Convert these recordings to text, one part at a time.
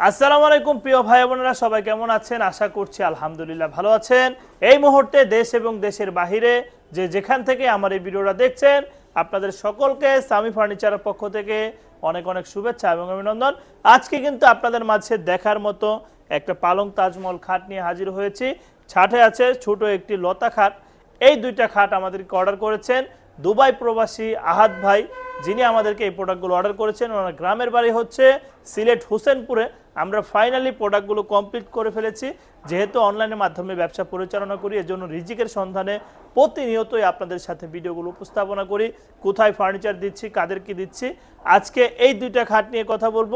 আসসালামু আলাইকুম, প্রিয় ভাই বোনেরা, সবাই কেমন আছেন? আশা করছি আলহামদুলিল্লাহ ভালো আছেন। এই মুহূর্তে দেশ এবং দেশের বাহিরে যে যেখান থেকে আমার এই ভিডিওটা দেখছেন, আপনাদের সকলকে সামি ফার্নিচারের পক্ষ থেকে অনেক অনেক শুভেচ্ছা এবং অভিনন্দন। আজকে কিন্তু আপনাদের মাঝে দেখার মতো একটা পালং তাজমহল খাট নিয়ে হাজির হয়েছি। ছাটে আছে ছোট একটি লতা খাট। এই দুইটা খাট আমাদেরকে অর্ডার করেছেন দুবাই প্রবাসী আহাদ ভাই, যিনি আমাদেরকে এই প্রোডাক্টগুলো অর্ডার করেছেন। ওনার গ্রামের বাড়ি হচ্ছে সিলেট হোসেনপুরে। আমরা ফাইনালি প্রোডাক্টগুলো কমপ্লিট করে ফেলেছি। যেহেতু অনলাইনের মাধ্যমে ব্যবসা পরিচালনা করি, এজন্য রিজিকের সন্ধানে প্রতিনিয়তই আপনাদের সাথে ভিডিওগুলো উপস্থাপনা করি। কোথায় ফার্নিচার দিচ্ছি, কাদের কাদেরকে দিচ্ছি? আজকে এই দুইটা খাট নিয়ে কথা বলব।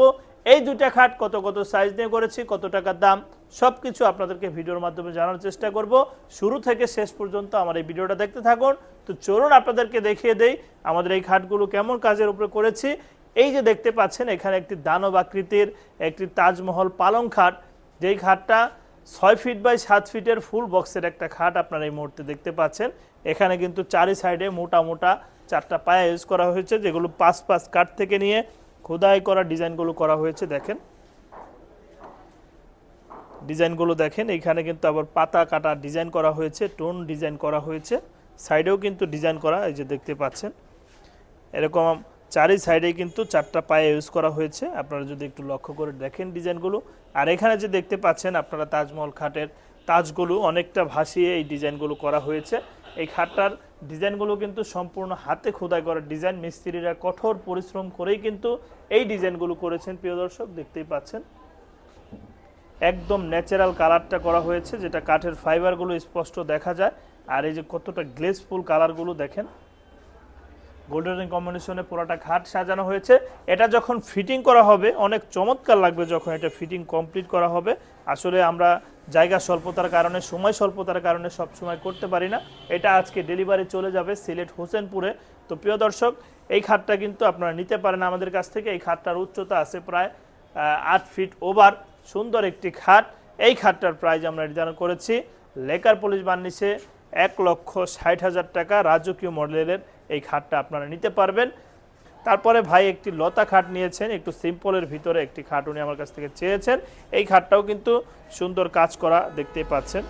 এই দুইটা খাট কত কত সাইজ নিয়ে করেছি, কত টাকার দাম সব কিছু আপনাদেরকে ভিডিওর মাধ্যমে জানার চেষ্টা করব। শুরু থেকে শেষ পর্যন্ত আমার এই ভিডিওটা দেখতে থাকুন। তো চলুন আপনাদেরকে দেখিয়ে দেই, আমাদের এই খাটগুলো কেমন কাজের উপরে করেছি। এই যে দেখতে পাচ্ছেন, এখানে একটি দানব আকৃতির একটি তাজমহল পালং খাট। যেই খাটটা ছয় ফিট বাই সাত ফিটের ফুল বক্সের একটা খাট আপনারা এই মুহূর্তে দেখতে পাচ্ছেন। এখানে কিন্তু চারি সাইডে মোটা মোটা চারটা পায়া ইউজ করা হয়েছে, যেগুলো পাঁচ পাঁচ কাঠ থেকে নিয়ে খোদাই করা ডিজাইনগুলো করা হয়েছে, দেখেন। ডিজাইনগুলো দেখেন, এখানে কিন্তু আবার পাতা কাটা ডিজাইন করা হয়েছে, টোন ডিজাইন করা হয়েছে। সাইডেও কিন্তু ডিজাইন করা, এই যে দেখতে পাচ্ছেন। এরকম চারি সাইডে কিন্তু চারটা পায়ে ইউজ করা হয়েছে। আপনারা যদি একটু লক্ষ্য করে দেখেন ডিজাইনগুলো। আর এখানে যে দেখতে পাচ্ছেন আপনারা তাজমহল খাটের তাজগুলো অনেকটা ভাসিয়ে এই ডিজাইনগুলো করা হয়েছে। এই খাটটার ডিজাইনগুলো কিন্তু সম্পূর্ণ হাতে খোদাই করা ডিজাইন। মিস্ত্রিরা কঠোর পরিশ্রম করেই কিন্তু এই ডিজাইনগুলো করেছেন, প্রিয় দর্শক, দেখতেই পাচ্ছেন। একদম ন্যাচারাল কালারটা করা হয়েছে, যেটা কাঠের ফাইবারগুলো স্পষ্ট দেখা যায়। আর এই যে কতটা গ্লেসফুল কালারগুলো দেখেন গোল্ডেন কম্বিনেশনে পুরোটা খাট সাজানো হয়েছে। এটা যখন ফিটিং করা হবে, অনেক চমৎকার লাগবে যখন এটা ফিটিং কমপ্লিট করা হবে। আসলে আমরা জায়গা স্বল্পতার কারণে, সময় স্বল্পতার কারণে সব সময় করতে পারি না। এটা আজকে ডেলিভারি চলে যাবে সিলেট হোসেনপুরে। তো প্রিয় দর্শক, এই খাটটা কিন্তু আপনারা নিতে পারেন আমাদের কাছ থেকে। এই খাটটার উচ্চতা আছে প্রায় আট ফিট ওভার সুন্দর একটি খাট এই খাটটার প্রাইজ আমরা নির্ধারণ করেছি। লেকার পুলিশ বান্নিছে এক লক্ষ ষাট হাজার টাকা। রাজকীয় মডেলের এই খাটটা আপনারা নিতে পারবেন। তারপরে ভাই একটি লতা খাট নিয়েছেন, একটু সিম্পলের ভিতরে একটি খাট উনি আমার কাছ থেকে চেয়েছেন। এই খাটটাও কিন্তু সুন্দর কাজ করা দেখতে পাচ্ছেন।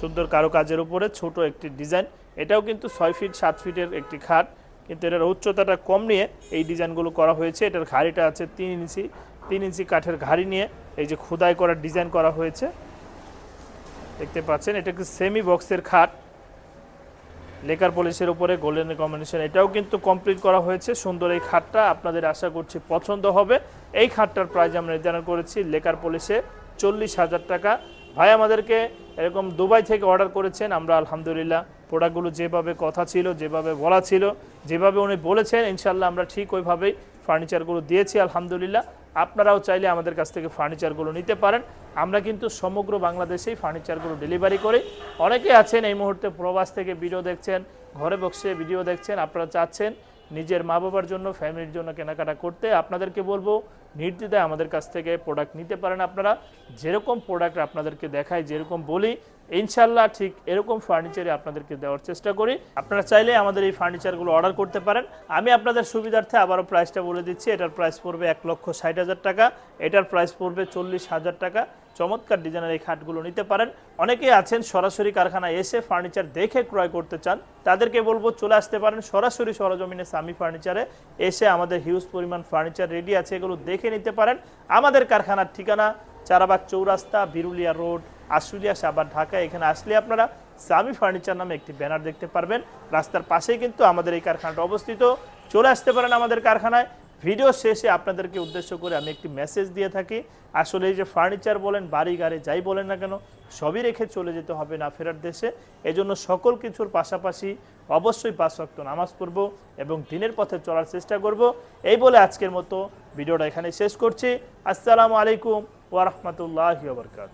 সুন্দর কারও কাজের উপরে ছোট একটি ডিজাইন। এটাও কিন্তু ছয় ফিট, সাত ফিটের একটি খাট। কিন্তু এটার উচ্চতাটা কম নিয়ে এই ডিজাইনগুলো করা হয়েছে। এটার ঘাড়িটা আছে তিন ইঞ্চি তিন ইঞ্চি কাঠের ঘাড়ি নিয়ে এই যে খোদাই করা ডিজাইন করা হয়েছে। দেখতে পাচ্ছেন, এটা একটি সেমি বক্সের খাট। লেকার পলিশের উপরে গোল্ডেন কম্বিনেশন এটাও কিন্তু কমপ্লিট করা হয়েছে। সুন্দর এই খাটটা আপনাদের আশা করছি পছন্দ হবে। এই খাটটার প্রাইস আমরা নির্ধারণ করেছি লেকার পলিশে চল্লিশ হাজার টাকা। ভাই, আমাদেরকে এরকম দুবাই থেকে অর্ডার করেছেন। আমরা আলহামদুলিল্লাহ প্রোডাক্টগুলো যেভাবে কথা ছিল, যেভাবে বলা ছিল, যেভাবে উনি বলেছেন ইনশাল্লাহ আমরা ঠিক ওইভাবেই ফার্নিচারগুলো দিয়েছি, আলহামদুলিল্লাহ। আপনারাও চাইলে আমাদের কাছ থেকে ফার্নিচারগুলো নিতে পারেন। আমরা কিন্তু সমগ্র বাংলাদেশেই ফার্নিচারগুলো ডেলিভারি করি। অনেকে আছেন এই মুহূর্তে প্রবাস থেকে ভিডিও দেখছেন, ঘরে বসে ভিডিও দেখছেন, আপনারা চাচ্ছেন নিজের মা বাবার জন্য ফ্যামিলির জন্য কেনাকাটা করতে। আপনাদেরকে বলব নির্দ্বিধায় আমাদের কাছ থেকে প্রোডাক্ট নিতে পারেন। আপনারা যেরকম প্রোডাক্ট আপনাদেরকে দেখাই, যেরকম বলি ইনশাল্লাহ ঠিক এরকম ফার্নিচারই আপনাদেরকে দেওয়ার চেষ্টা করি। আপনারা চাইলে আমাদের এই ফার্নিচারগুলো অর্ডার করতে পারেন। আমি আপনাদের সুবিধার্থে আবারও প্রাইসটা বলে দিচ্ছি। এটার প্রাইস পড়বে এক লক্ষ ষাট হাজার টাকা। এটার প্রাইস পড়বে চল্লিশ হাজার টাকা। চমৎকার ডিজাইনের এই খাটগুলো নিতে পারেন। অনেকেই আছেন সরাসরি কারখানায় এসে ফার্নিচার দেখে ক্রয় করতে চান। তাদেরকে বলব, চলে আসতে পারেন সরাসরি সরজমিনে সামি ফার্নিচারে এসে আমাদের হিউজ পরিমাণ ফার্নিচার রেডি আছে। এগুলো দেখে নিতে পারেন। আমাদের কারখানার ঠিকানা, চারাবাগ চৌরাস্তা, বিরুলিয়া রোড, আশুলিয়া সাবার ঢাকা। এখানে আসলে আপনারা সামি ফার্নিচার নামে একটি ব্যানার দেখতে পারবেন। রাস্তার পাশেই কিন্তু আমাদের এই কারখানাটা অবস্থিত। চলে আসতে পারেন আমাদের কারখানায়। ভিডিও শেষে আপনাদেরকে উদ্দেশ্য করে আমি একটি মেসেজ দিয়ে থাকি। আসলে এই যে ফার্নিচার বলেন, বাড়ি গাড়ি যাই বলেন না কেন, সবই রেখে চলে যেতে হবে না ফেরার দেশে। এজন্য সকল কিছুর পাশাপাশি অবশ্যই পাঁচ ওয়াক্ত নামাজ পড়ব এবং দিনের পথে চলার চেষ্টা করব। এই বলে আজকের মতো ভিডিওটা এখানে শেষ করছি। আসসালামু আলাইকুম ওয়া রাহমাতুল্লাহি ওয়া বারাকাতুহু।